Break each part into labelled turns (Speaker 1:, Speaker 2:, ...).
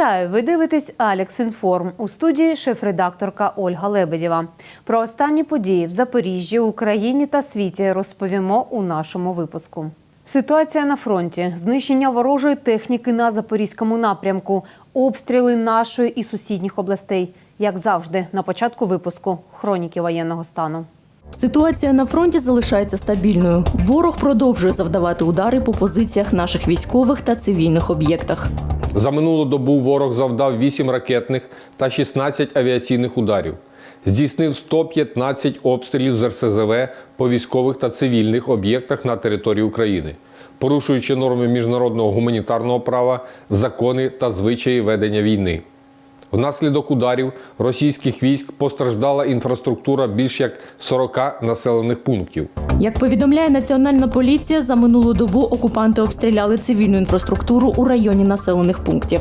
Speaker 1: Вітаю! Ви дивитесь Алекс Інформ у студії шеф-редакторка Ольга Лебедєва. Про останні події в Запоріжжі, Україні та світі розповімо у нашому випуску. Ситуація на фронті, знищення ворожої техніки на запорізькому напрямку, обстріли нашої і сусідніх областей. Як завжди, на початку випуску хроніки воєнного стану.
Speaker 2: Ситуація на фронті залишається стабільною. Ворог продовжує завдавати удари по позиціях наших військових та цивільних об'єктах.
Speaker 3: За минулу добу ворог завдав 8 ракетних та 16 авіаційних ударів. Здійснив 115 обстрілів з РСЗВ по військових та цивільних об'єктах на території України, порушуючи норми міжнародного гуманітарного права, закони та звичаї ведення війни. Внаслідок ударів російських військ постраждала інфраструктура більш як 40 населених пунктів.
Speaker 2: Як повідомляє Національна поліція, за минулу добу окупанти обстріляли цивільну інфраструктуру у районі населених пунктів: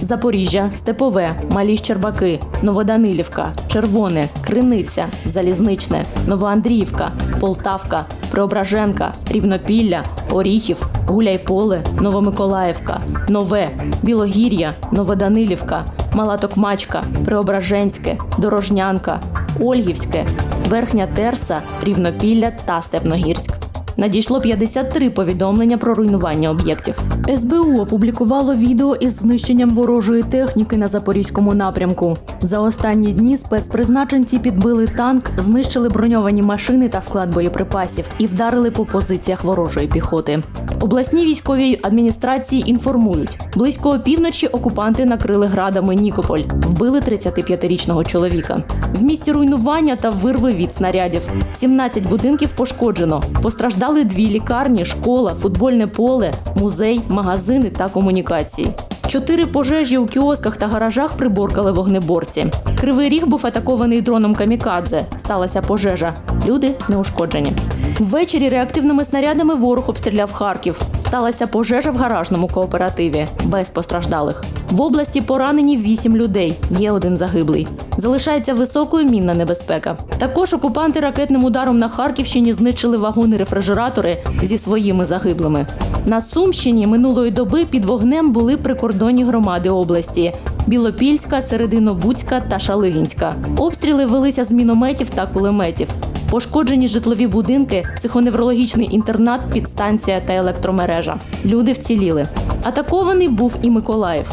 Speaker 2: Запоріжжя, Степове, Малі Щербаки, Новоданилівка, Червоне, Криниця, Залізничне, Новоандріївка, Полтавка, Преображенка, Рівнопілля, Оріхів, Гуляйполе, Новомиколаївка, Нове, Білогір'я, Новоданилівка, Мала Токмачка, Преображенське, Дорожнянка, Ольгівське, Верхня Терса, Рівнопілля та Степногірськ. Надійшло 53 повідомлення про руйнування об'єктів. СБУ опублікувало відео із знищенням ворожої техніки на запорізькому напрямку. За останні дні спецпризначенці підбили танк, знищили броньовані машини та склад боєприпасів і вдарили по позиціях ворожої піхоти. Обласні військові адміністрації інформують, близько опівночі окупанти накрили градами Нікополь, вбили 35-річного чоловіка. В місті руйнування та вирви від снарядів. 17 будинків пошкоджено. Постраждали дві лікарні, школа, футбольне поле, музей, магазини та комунікації. Чотири пожежі у кіосках та гаражах приборкали вогнеборці. Кривий ріг був атакований дроном камікадзе. Сталася пожежа. Люди не ушкоджені. Ввечері реактивними снарядами ворог обстріляв Харків. Сталася пожежа в гаражному кооперативі без постраждалих. В області поранені вісім людей. Є один загиблий. Залишається високою мінна небезпека. Також окупанти ракетним ударом на Харківщині знищили вагони-рефрижератори зі своїми загиблими. На Сумщині минулої доби під вогнем були прикордонні громади області. Білопільська, Серединобудська та Шалигінська. Обстріли велися з мінометів та кулеметів. Пошкоджені житлові будинки, психоневрологічний інтернат, підстанція та електромережа. Люди вціліли. Атакований був і Миколаїв.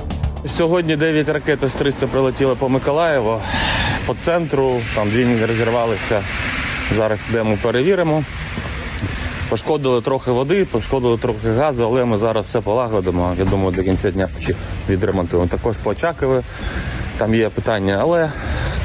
Speaker 4: Сьогодні 9 ракет С-300 прилетіли по Миколаєву, по центру, там дві розірвалися. Зараз йдемо, перевіримо. Пошкодили трохи води, пошкодили трохи газу, але ми зараз все полагодимо. Я думаю, до кінця дня відремонтуємо. Також по Очакові, там є питання, але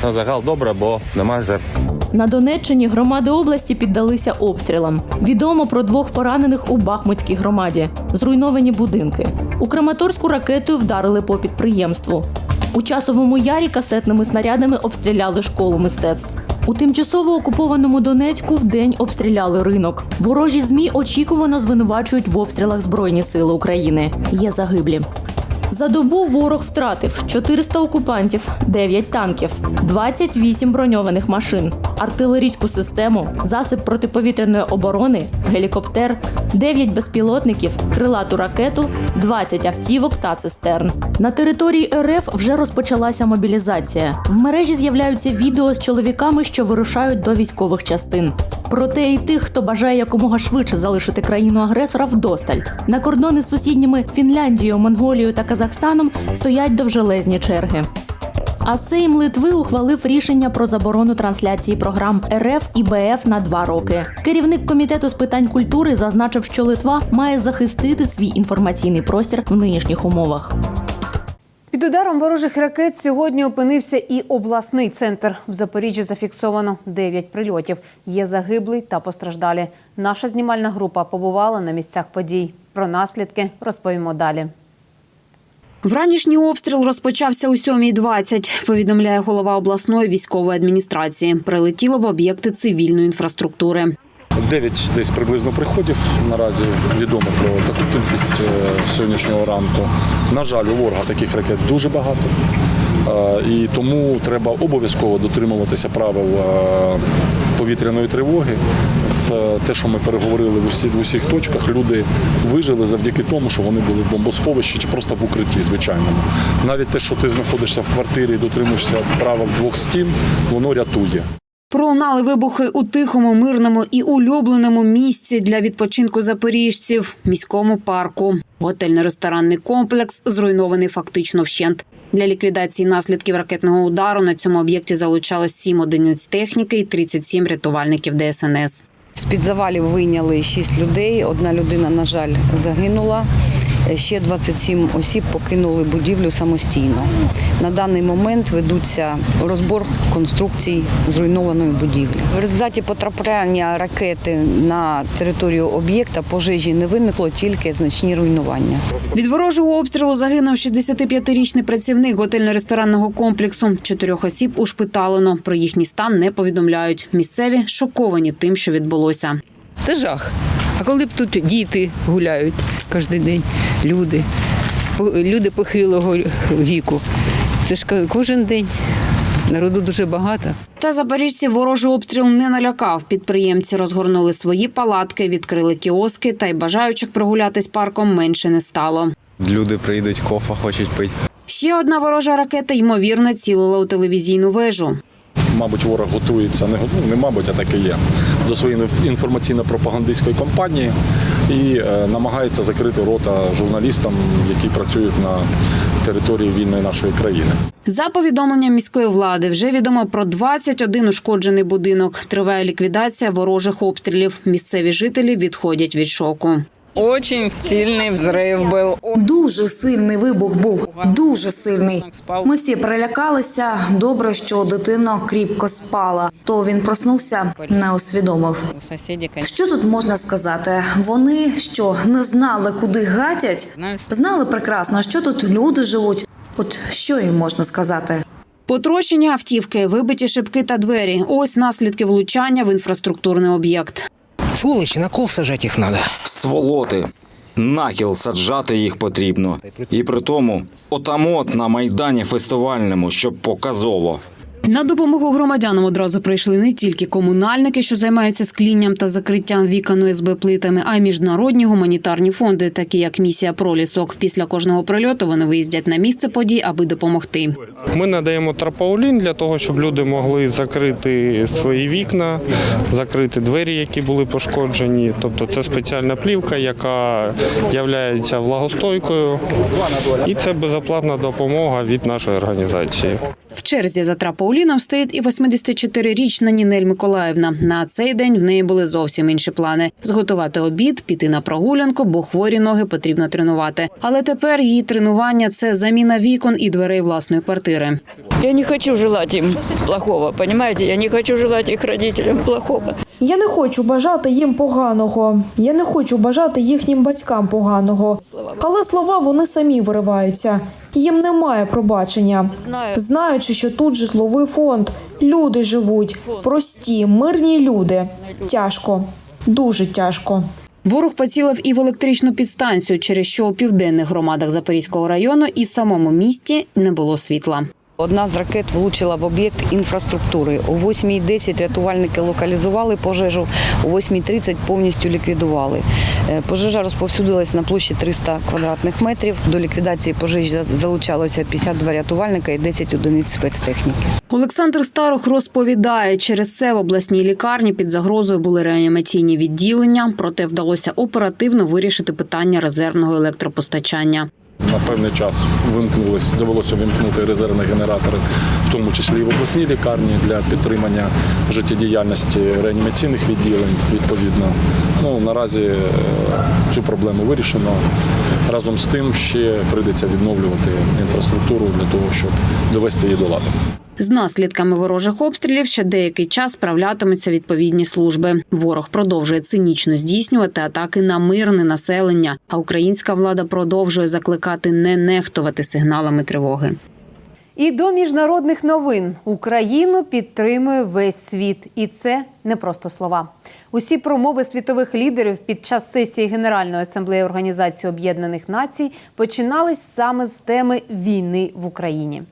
Speaker 4: на загал добре, бо немає жертв.
Speaker 2: На Донеччині громади області піддалися обстрілам. Відомо про двох поранених у Бахмутській громаді. Зруйновані будинки. У Краматорську ракетою вдарили по підприємству. У часовому ярі касетними снарядами обстріляли школу мистецтв. У тимчасово окупованому Донецьку вдень обстріляли ринок. Ворожі змі очікувано звинувачують в обстрілах Збройні сили України. Є загиблі. За добу ворог втратив 400 окупантів, 9 танків, 28 броньованих машин, артилерійську систему, засіб протиповітряної оборони, гелікоптер, 9 безпілотників, крилату ракету, 20 автівок та цистерн. На території РФ вже розпочалася мобілізація. В мережі з'являються відео з чоловіками, що вирушають до військових частин. Проте і тих, хто бажає якомога швидше залишити країну агресора вдосталь. На кордони з сусідніми Фінляндією, Монголією та Казахстаном стоять довжелезні черги. А Сейм Литви ухвалив рішення про заборону трансляції програм РФ і БФ на два роки. Керівник комітету з питань культури зазначив, що Литва має захистити свій інформаційний простір в нинішніх умовах.
Speaker 1: Під ударом ворожих ракет сьогодні опинився і обласний центр. В Запоріжжі зафіксовано 9 прильотів. Є загиблий та постраждалі. Наша знімальна група побувала на місцях подій. Про наслідки розповімо далі.
Speaker 5: Вранішній обстріл розпочався о 7.20, повідомляє голова обласної військової адміністрації. Прилетіло в об'єкти цивільної інфраструктури.
Speaker 6: Дев'ять десь приблизно приходів. Наразі відомо про таку кількість е, сьогоднішнього ранку. На жаль, у ворога таких ракет дуже багато. Е, І тому треба обов'язково дотримуватися правил е, повітряної тривоги. Це те, що ми переговорили в, усі, в усіх точках. Люди вижили завдяки тому, що вони були в бомбосховищі чи просто в укритті звичайному. Навіть те, що ти знаходишся в квартирі і дотримуєшся правил двох стін, воно рятує.
Speaker 1: Пролунали вибухи у тихому, мирному і улюбленому місці для відпочинку запоріжців міському парку. Готельно-ресторанний комплекс зруйнований фактично вщент. Для ліквідації наслідків ракетного удару на цьому об'єкті залучалось 7 одиниць техніки і 37 рятувальників ДСНС.
Speaker 7: З-під завалів вийняли 6 людей. Одна людина, на жаль, загинула. Ще 27 осіб покинули будівлю самостійно. На даний момент ведуться розбор конструкцій зруйнованої будівлі. В результаті потрапляння ракети на територію об'єкта пожежі не виникло, тільки значні руйнування.
Speaker 1: Від ворожого обстрілу загинув 65-річний працівник готельно-ресторанного комплексу. Чотирьох осіб ушпиталено. Про їхній стан не повідомляють. Місцеві шоковані тим, що відбулося.
Speaker 8: Це жах. А коли б тут діти гуляють кожен день, люди, люди похилого віку. Це ж кожен день. Народу дуже багато.
Speaker 1: Та запоріжців ворожий обстріл не налякав. Підприємці розгорнули свої палатки, відкрили кіоски, та й бажаючих прогулятись парком менше не стало.
Speaker 4: Люди прийдуть, кофа хочуть пити.
Speaker 1: Ще одна ворожа ракета ймовірно цілила у телевізійну вежу.
Speaker 6: Мабуть, ворог готується не ну, не мабуть, а так і є до своєї інформаційно-пропагандистської кампанії і е, намагається закрити рота журналістам, які працюють на території вільної нашої країни.
Speaker 1: За повідомленням міської влади, вже відомо про 21 ушкоджений будинок. Триває ліквідація ворожих обстрілів. Місцеві жителі відходять від шоку.
Speaker 9: Очень сильний взрив був.
Speaker 10: Дуже сильний вибух був, дуже сильний. Ми всі перелякалися. Добре, що дитина кріпко спала. То він проснувся, не усвідомив. Що тут можна сказати? Вони що не знали, куди гатять? Знали прекрасно, що тут люди живуть. От що їм можна сказати?
Speaker 1: Потрощені автівки, вибиті шибки та двері. Ось наслідки влучання в інфраструктурний об'єкт.
Speaker 11: Сволочі, на кол сажати їх треба.
Speaker 12: Сволоти. Накіл саджати їх потрібно. І при тому отамот на майдані фестивальному, щоб показово.
Speaker 1: На допомогу громадянам одразу прийшли не тільки комунальники, що займаються склінням та закриттям вікон ОСБ плитами, а й міжнародні гуманітарні фонди, такі як місія Пролісок. Після кожного прильоту вони виїздять на місце подій, аби допомогти.
Speaker 13: Ми надаємо тропаулін для того, щоб люди могли закрити свої вікна, закрити двері, які були пошкоджені. Тобто це спеціальна плівка, яка є влагостойкою, і це безоплатна допомога від нашої організації.
Speaker 1: Черзі за тропауліном стоїть і 84-річна Нінель Миколаївна. На цей день в неї були зовсім інші плани: зготувати обід, піти на прогулянку, бо хворі ноги потрібно тренувати. Але тепер її тренування це заміна вікон і дверей власної квартири.
Speaker 9: Я не хочу желати їм плохого, понимаете? Я не хочу желати їх родителям плохого.
Speaker 14: Я не хочу бажати їм поганого. Я не хочу бажати їхнім батькам поганого. Але слова вони самі вириваються. Їм немає пробачення. Знаючи, що тут житловий фонд, люди живуть, прості, мирні люди. Тяжко, дуже тяжко.
Speaker 1: Ворог поцілив і в електричну підстанцію, через що у південних громадах Запорізького району і самому місті не було світла.
Speaker 7: Одна з ракет влучила в об'єкт інфраструктури. О 8.10 рятувальники локалізували пожежу, о 8.30 повністю ліквідували. Е, Пожежа розповсюдилась на площі 300 квадратних метрів. До ліквідації пожежі залучалося 52 рятувальника і 10 одиниць спецтехніки.
Speaker 1: Олександр Старох розповідає, через це в обласній лікарні під загрозою були реанімаційні відділення, проте вдалося оперативно вирішити питання резервного електропостачання.
Speaker 6: На певний час вимкнулись, довелося вимкнути резервні генератори, в тому числі і в обласній лікарні для підтримання життєдіяльності реанімаційних відділень. Відповідно, ну наразі е, цю проблему вирішено. Разом з тим ще прийдеться відновлювати інфраструктуру для того, щоб довести її до ладу.
Speaker 1: З наслідками ворожих обстрілів ще деякий час справлятимуться відповідні служби. Ворог продовжує цинічно здійснювати атаки на мирне населення, а українська влада продовжує закликати не нехтувати сигналами тривоги.
Speaker 15: І до міжнародних новин Україну підтримує весь світ, і це не просто слова. Усі промови світових лідерів під час сесії Генеральної асамблеї Організації Об'єднаних Націй починались саме з теми війни в Україні.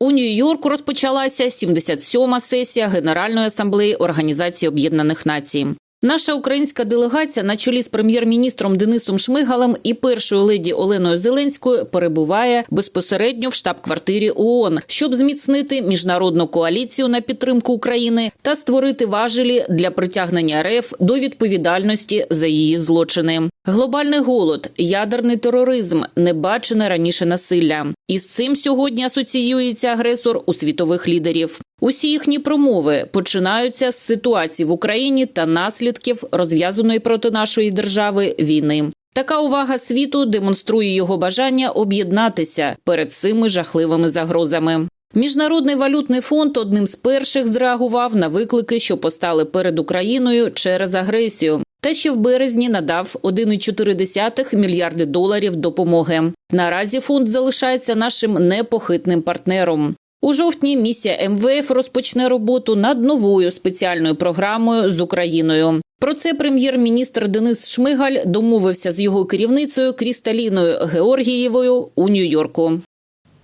Speaker 16: У Нью-Йорку розпочалася 77-ма сесія Генеральної асамблеї Організації Об'єднаних Націй. Наша українська делегація на чолі з прем'єр-міністром Денисом Шмигалем і першою леді Оленою Зеленською перебуває безпосередньо в штаб-квартирі ООН, щоб зміцнити міжнародну коаліцію на підтримку України та створити важелі для притягнення РФ до відповідальності за її злочини. Глобальний голод, ядерний тероризм, небачене раніше насилля. І з цим сьогодні асоціюється агресор у світових лідерів. Усі їхні промови починаються з ситуації в Україні та наслідків розв'язаної проти нашої держави війни. Така увага світу демонструє його бажання об'єднатися перед цими жахливими загрозами. Міжнародний валютний фонд одним з перших зреагував на виклики, що постали перед Україною через агресію. Та ще в березні надав 1,4 мільярди доларів допомоги. Наразі фонд залишається нашим непохитним партнером. У жовтні місія МВФ розпочне роботу над новою спеціальною програмою з Україною. Про це прем'єр-міністр Денис Шмигаль домовився з його керівницею Крісталіною Георгієвою у Нью-Йорку.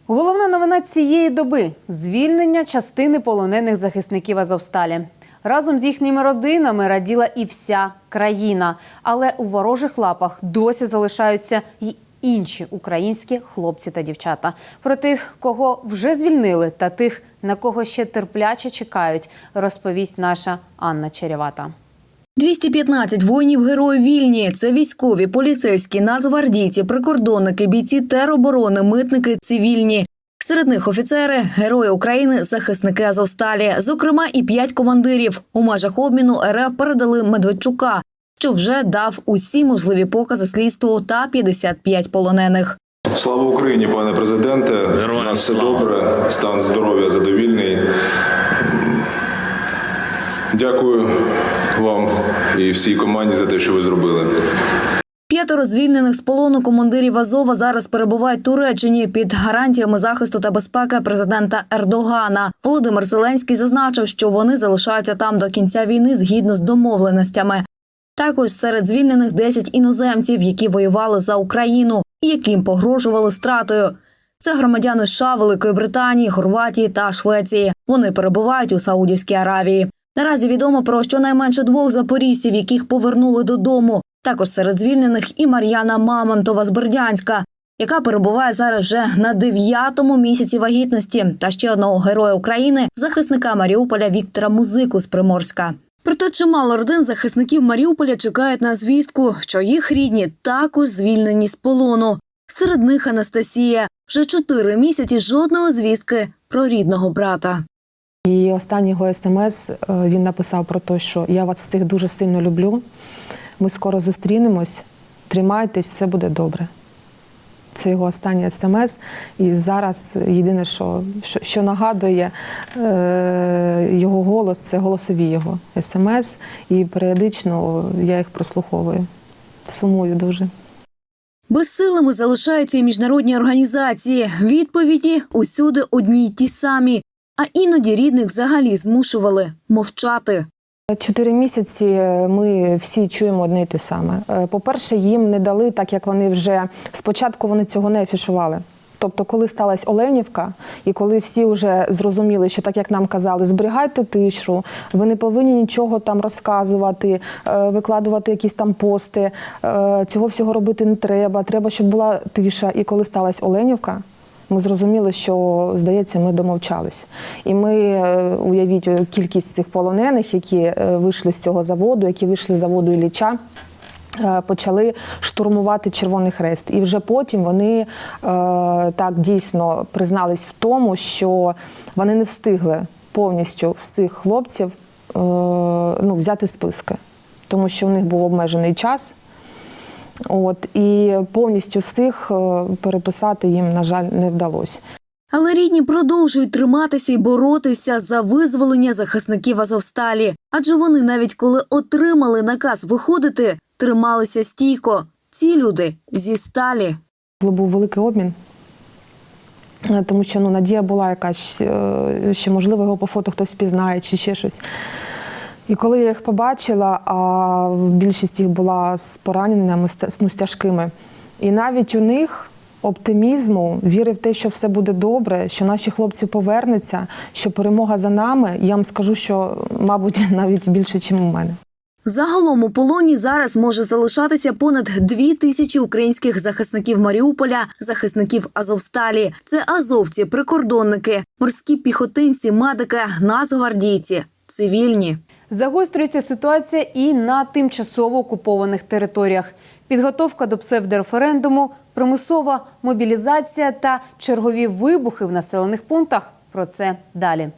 Speaker 1: Головна новина цієї доби звільнення частини полонених захисників Азовсталі. Разом з їхніми родинами раділа і вся країна. Але у ворожих лапах досі залишаються й інші українські хлопці та дівчата. Про тих, кого вже звільнили, та тих, на кого ще терпляче чекають, розповість наша Анна Черевата.
Speaker 10: 215 воїнів героїв вільні. Це військові, поліцейські, нацгвардійці, прикордонники, бійці тероборони, митники, цивільні. Серед них офіцери, герої України, захисники Азовсталі. Зокрема, і п'ять командирів. У межах обміну РФ передали Медведчука, що вже дав усі можливі покази слідству та 55 полонених.
Speaker 17: Слава Україні, пане президенте. У нас все добре, стан здоров'я задовільний. Дякую вам і всій команді за те, що ви зробили.
Speaker 10: П'ятеро звільнених з полону командирів Азова зараз перебувають в Туреччині під гарантіями захисту та безпеки президента Ердогана. Володимир Зеленський зазначив, що вони залишаються там до кінця війни згідно з домовленостями. Також серед звільнених 10 іноземців, які воювали за Україну і яким погрожували стратою. Це громадяни США, Великої Британії, Хорватії та Швеції. Вони перебувають у Саудівській Аравії. Наразі відомо про щонайменше двох запорізців, яких повернули додому. Також серед звільнених і Мар'яна Мамонтова з Бердянська, яка перебуває зараз вже на дев'ятому місяці вагітності, та ще одного героя України, захисника Маріуполя Віктора Музику з Приморська. Проте чимало родин захисників Маріуполя чекають на звістку, що їх рідні також звільнені з полону. Серед них Анастасія вже чотири місяці жодної звістки про рідного брата.
Speaker 18: І останнього смс е, він написав про те, що я вас всіх дуже сильно люблю. Ми скоро зустрінемось, тримайтесь, все буде добре. Це його останній смс. І зараз єдине, що, що, що нагадує е, його голос, це голосові його смс. І періодично я їх прослуховую. Сумую дуже.
Speaker 10: Безсилими залишаються і міжнародні організації. Відповіді усюди одні й ті самі, а іноді рідних взагалі змушували мовчати.
Speaker 18: Чотири місяці ми всі чуємо одне й те саме. Е, По-перше, їм не дали, так як вони вже спочатку вони цього не афішували. Тобто, коли сталася Оленівка, і коли всі вже зрозуміли, що так як нам казали, зберігайте тишу, ви не повинні нічого там розказувати, е, викладувати якісь там пости. е, Цього всього робити не треба. Треба, щоб була тиша. І коли сталася Оленівка, ми зрозуміли, що здається, ми домовчались. І ми е, уявіть е, кількість цих полонених, які е, вийшли з цього заводу, які вийшли з заводу Ілліча. Почали штурмувати Червоний Хрест, і вже потім вони так дійсно признались в тому, що вони не встигли повністю всіх хлопців ну, взяти списки, тому що в них був обмежений час. От і повністю всіх е, переписати їм, на жаль, не вдалося.
Speaker 10: Але рідні продовжують триматися і боротися за визволення захисників Азовсталі. Адже вони, навіть коли отримали наказ виходити, трималися стійко. Ці люди зі сталі.
Speaker 18: Був великий обмін, е, тому що ну, надія була якась, е, що можливо його по фото хтось пізнає чи ще щось. І коли я їх побачила, а більшість їх була з пораненнями, ну, з тяжкими. І навіть у них оптимізму, віри в те, що все буде добре, що наші хлопці повернуться, що перемога за нами, я вам скажу, що, мабуть, навіть більше, ніж у мене.
Speaker 10: Загалом у полоні зараз може залишатися понад дві тисячі українських захисників Маріуполя, захисників Азовсталі. Це азовці, прикордонники, морські піхотинці, медики, нацгвардійці, цивільні.
Speaker 1: Загострюється ситуація і на тимчасово окупованих територіях. Підготовка до псевдореферендуму, примусова мобілізація та чергові вибухи в населених пунктах. Про це далі.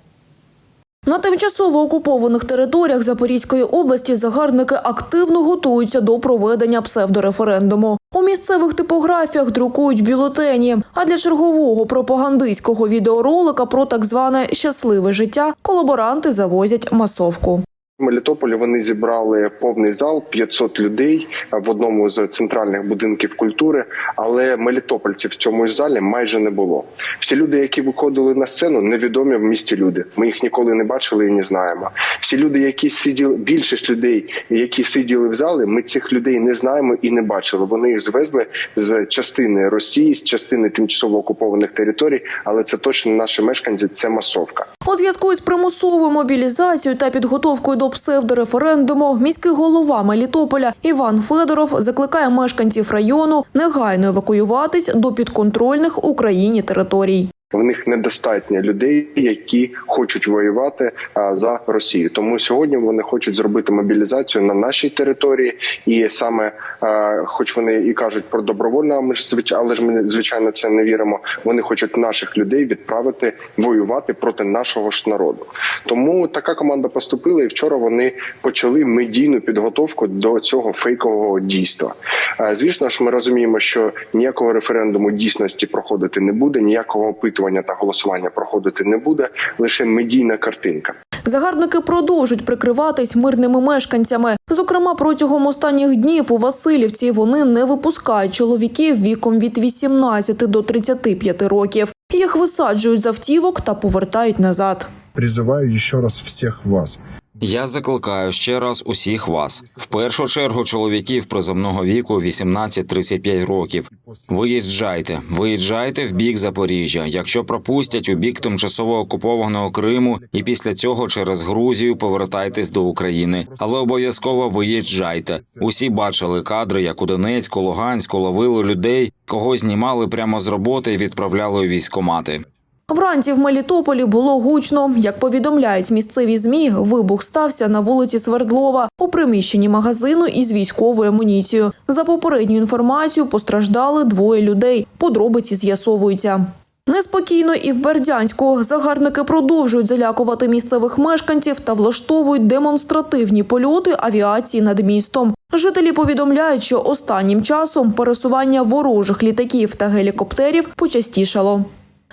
Speaker 14: На тимчасово окупованих територіях Запорізької області загарбники активно готуються до проведення псевдореферендуму. У місцевих типографіях друкують бюлетені. А для чергового пропагандистського відеоролика про так зване щасливе життя колаборанти завозять масовку.
Speaker 19: Мелітополі вони зібрали повний зал 500 людей в одному з центральних будинків культури. Але мелітопольців в цьому ж залі майже не було. Всі люди, які виходили на сцену, невідомі в місті люди. Ми їх ніколи не бачили і не знаємо. Всі люди, які сиділи, більшість людей, які сиділи в залі, ми цих людей не знаємо і не бачили. Вони їх звезли з частини Росії, з частини тимчасово окупованих територій, але це точно наші мешканці. Це масовка.
Speaker 14: У зв'язку із примусовою мобілізацією та підготовкою до псевдореферендуму міський голова Мелітополя Іван Федоров закликає мешканців району негайно евакуюватись до підконтрольних Україні територій.
Speaker 19: В них недостатньо людей, які хочуть воювати а, за Росію. Тому сьогодні вони хочуть зробити мобілізацію на нашій території, і саме, а, хоч вони і кажуть про добровольну, а ми ж але ж ми звичайно це не віримо. Вони хочуть наших людей відправити воювати проти нашого ж народу. Тому така команда поступила, і вчора вони почали медійну підготовку до цього фейкового дійства. А, Звісно ж, ми розуміємо, що ніякого референдуму дійсності проходити не буде, ніякого опитування та голосування проходити не буде. Лише медійна картинка.
Speaker 14: Загарбники продовжують прикриватись мирними мешканцями. Зокрема, протягом останніх днів у Васильівці вони не випускають чоловіків віком від 18 до 35 років. Їх висаджують з автівок та повертають назад.
Speaker 20: Призиваю ще раз всіх вас
Speaker 12: Я закликаю ще раз усіх вас, в першу чергу чоловіків призовного віку 18-35 років. Виїжджайте, виїжджайте в бік Запоріжжя. Якщо пропустять у бік тимчасово окупованого Криму, і після цього через Грузію повертайтесь до України. Але обов'язково виїжджайте. Усі бачили кадри, як у Донецьку, Луганську ловили людей, кого знімали прямо з роботи і відправляли у військкомати.
Speaker 14: Вранці в Мелітополі було гучно. Як повідомляють місцеві змі, вибух стався на вулиці Свердлова у приміщенні магазину із військовою амуніцією. За попередню інформацію постраждали двоє людей. Подробиці з'ясовуються. Неспокійно і в Бердянську загарбники продовжують залякувати місцевих мешканців та влаштовують демонстративні польоти авіації над містом. Жителі повідомляють, що останнім часом пересування ворожих літаків та гелікоптерів почастішало.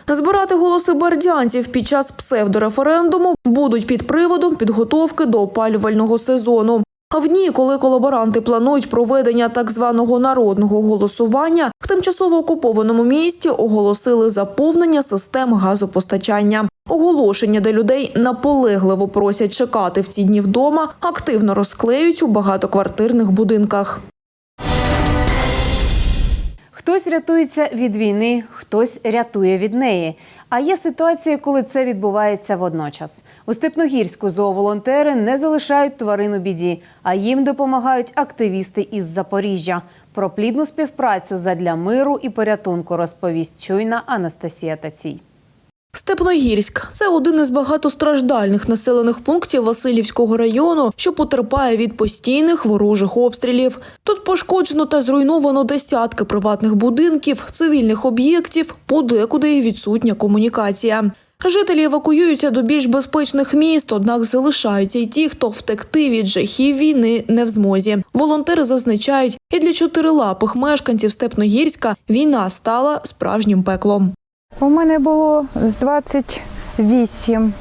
Speaker 14: Збирати голоси бердянців під час псевдореферендуму будуть під приводом підготовки до опалювального сезону. А в дні, коли колаборанти планують проведення так званого народного голосування, в тимчасово окупованому місті оголосили заповнення систем газопостачання. Оголошення, де людей наполегливо просять чекати в ці дні вдома, активно розклеють у багатоквартирних будинках.
Speaker 1: Хтось рятується від війни, хтось рятує від неї. А є ситуації, коли це відбувається водночас. У Степногірську зооволонтери не залишають тварин у біді, а їм допомагають активісти із Запоріжжя. Про плідну співпрацю задля миру і порятунку розповість чуйна Анастасія Тацій.
Speaker 14: Степногірськ це один із багатостраждальних населених пунктів Васильівського району, що потерпає від постійних ворожих обстрілів. Тут пошкоджено та зруйновано десятки приватних будинків, цивільних об'єктів, подекуди відсутня комунікація. Жителі евакуюються до більш безпечних міст, однак залишаються й ті, хто втекти від жахів війни не в змозі. Волонтери зазначають, і для чотирилапих мешканців Степногірська війна стала справжнім пеклом.
Speaker 21: У мене було з 28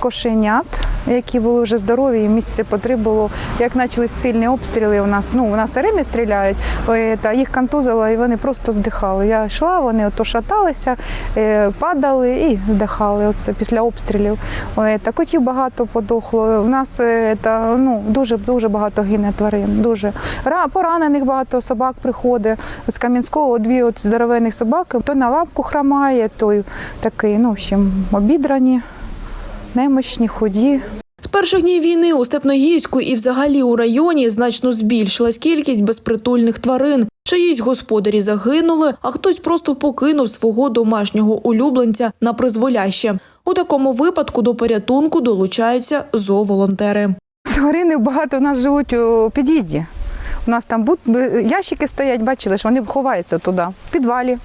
Speaker 21: кошенят, які були вже здорові, і місяці по три було. Як почали сильні обстріли, у нас ну у нас время стріляють, е, та їх контузило, і вони просто здихали. Я йшла, вони ото шаталися, е, падали і вдихали. Оце після обстрілів. Е, Та котів багато подохло. У нас ну дуже дуже багато гине тварин. Дуже Ра- поранених багато собак приходить з Кам'янського. Дві от здоровенних собаки. Той на лапку хромає, той такий, ну в общем, обідрані немощні, худі.
Speaker 14: перших днів війни у Степногірську і взагалі у районі значно збільшилась кількість безпритульних тварин. Чиїсь господарі загинули, а хтось просто покинув свого домашнього улюбленця на призволяще. У такому випадку до порятунку долучаються зооволонтери.
Speaker 21: Тварини багато у нас живуть у під'їзді. У нас там ящики стоять, бачили, що вони ховаються туди, в підвалі.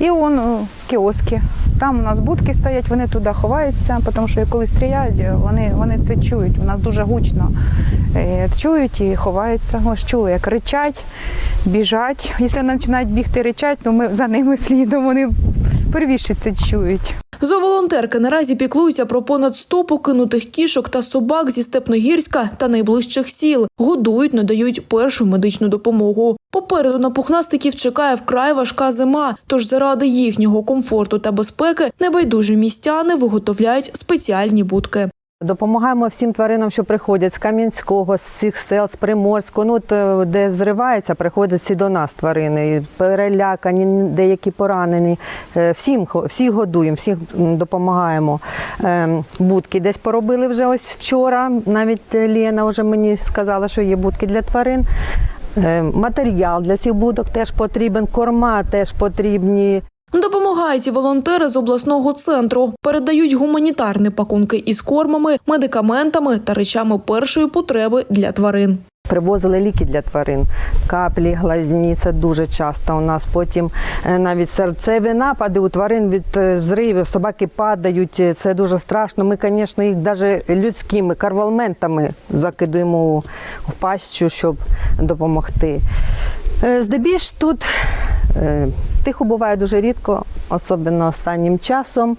Speaker 21: І он кіоски. Там у нас будки стоять, вони туди ховаються, тому що коли стріляють, вони, вони це чують. У нас дуже гучно Е, чують і ховаються. Ось чули, як ричать, біжать. Якщо починають бігти, ричать, то ми за ними слідом. Вони первіше це чують.
Speaker 14: Зооволонтерки наразі піклуються про понад 100 покинутих кішок та собак зі Степногірська та найближчих сіл. Годують, надають першу медичну допомогу. Попереду на пухнастиків чекає вкрай важка зима. Тож заради їхнього комфорту та безпеки небайдужі містяни виготовляють спеціальні будки.
Speaker 22: Допомагаємо всім тваринам, що приходять з Кам'янського, з цих сел, з Приморського. Ну, от, е, де зривається, приходять всі до нас тварини. Перелякані, деякі поранені. Е, Всім, всіх годуємо, всіх допомагаємо. Ем, Будки десь поробили вже ось вчора. Навіть Лена вже мені сказала, що є будки для тварин. Е, Матеріал для цих будок теж потрібен, корма теж потрібні.
Speaker 14: Допомагають волонтери з обласного центру. Передають гуманітарні пакунки із кормами, медикаментами та речами першої потреби для тварин.
Speaker 22: Привозили ліки для тварин, каплі, глазні, це дуже часто у нас. Потім е, навіть серцеві напади у тварин від е, взривів, собаки падають, е, це дуже страшно. Ми, звісно, їх навіть людськими карвалментами закидуємо в пащу, щоб допомогти. Е, Здебільш тут е, тихо буває дуже рідко, особливо останнім часом,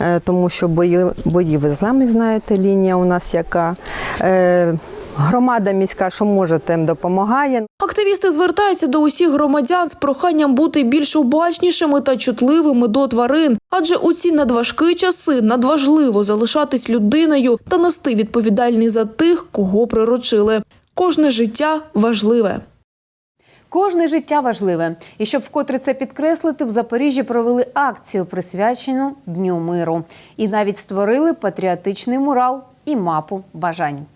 Speaker 22: е, тому що бої, бої ви з нами знаєте, лінія у нас яка. Е, Громада міська, що може, тим допомагає.
Speaker 14: Активісти звертаються до усіх громадян з проханням бути більш обачнішими та чутливими до тварин, адже у ці надважкі часи надважливо залишатись людиною та нести відповідальність за тих, кого приручили. Кожне життя важливе.
Speaker 1: Кожне життя важливе. І щоб вкотре це підкреслити, в Запоріжжі провели акцію, присвячену Дню миру. І навіть створили патріотичний мурал і мапу бажань.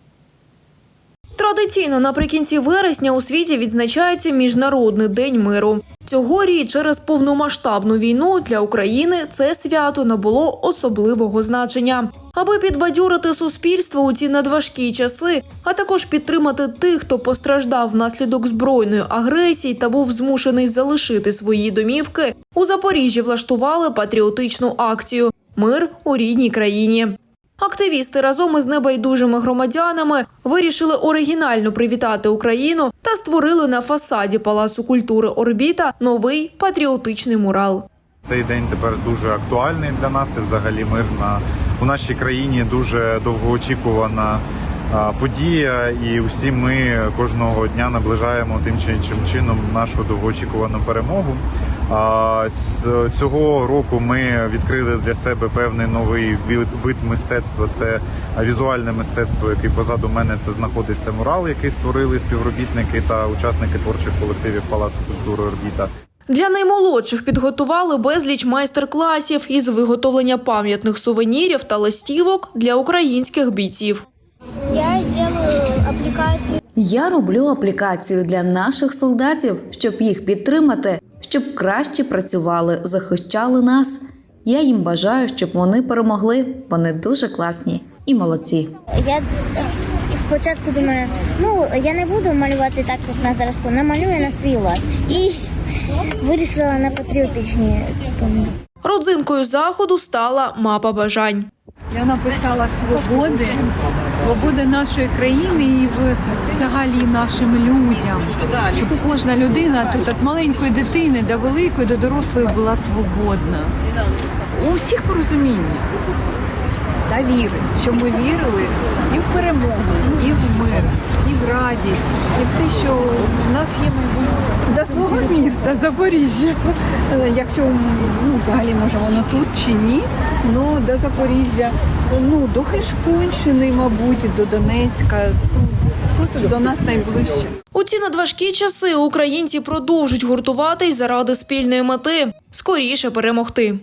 Speaker 14: Традиційно наприкінці вересня у світі відзначається Міжнародний день миру. Цьогоріч через повномасштабну війну для України це свято набуло особливого значення. Аби підбадьорити суспільство у ці надважкі часи, а також підтримати тих, хто постраждав внаслідок збройної агресії та був змушений залишити свої домівки, у Запоріжжі влаштували патріотичну акцію Мир у рідній країні. Активісти разом із небайдужими громадянами вирішили оригінально привітати Україну та створили на фасаді Палацу культури Орбіта новий патріотичний мурал.
Speaker 23: Цей день тепер дуже актуальний для нас і взагалі мирна у нашій країні дуже довгоочікувана подія, і усі ми кожного дня наближаємо тим чи іншим чином нашу довгоочікувану перемогу. З цього року ми відкрили для себе певний новий вид, мистецтва. Це візуальне мистецтво, який позаду мене це знаходиться мурал, який створили співробітники та учасники творчих колективів Палацу культури Орбіта.
Speaker 14: Для наймолодших підготували безліч майстер-класів із виготовлення пам'ятних сувенірів та листівок для українських бійців.
Speaker 24: Я аппликации.
Speaker 10: Я роблю аплікацію для наших солдатів, щоб їх підтримати, щоб краще працювали, захищали нас. Я їм бажаю, щоб вони перемогли. Вони дуже класні і молодці.
Speaker 24: Я спочатку думаю, ну я не буду малювати так, як на зразку, намалюю на свій лад. І вирішила на патріотичні. Тому.
Speaker 14: Родзинкою заходу стала мапа бажань.
Speaker 25: Я написала свободи, свободи нашої країни і взагалі нашим людям, щоб кожна людина тут від маленької дитини до великої, до дорослої була свободна. У всіх порозуміння та віри, щоб ми вірили і в перемогу, і в мир, і в радість, і в те, що в нас є майбутнє. До свого міста Запоріжжя. Якщо ну, взагалі може воно тут чи ні, ну до Запоріжжя, ну до Херсонщини, мабуть, до Донецька. Тут до нас найближче.
Speaker 14: У ці надважкі часи українці продовжують гуртуватись заради спільної мети скоріше перемогти.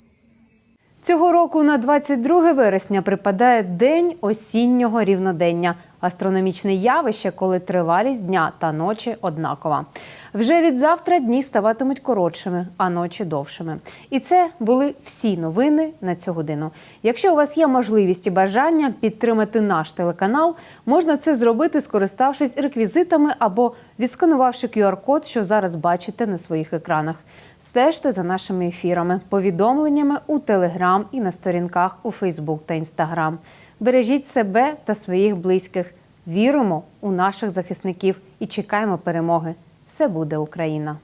Speaker 1: Цього року на 22 вересня припадає День осіннього рівнодення астрономічне явище, коли тривалість дня та ночі однакова. Вже від завтра дні ставатимуть коротшими, а ночі довшими. І це були всі новини на цю годину. Якщо у вас є можливість і бажання підтримати наш телеканал, можна це зробити, скориставшись реквізитами або відсканувавши QR-код, що зараз бачите на своїх екранах. Стежте за нашими ефірами, повідомленнями у Телеграм і на сторінках у Фейсбук та Інстаграм. Бережіть себе та своїх близьких. Віримо у наших захисників і чекаємо перемоги. Все буде Україна!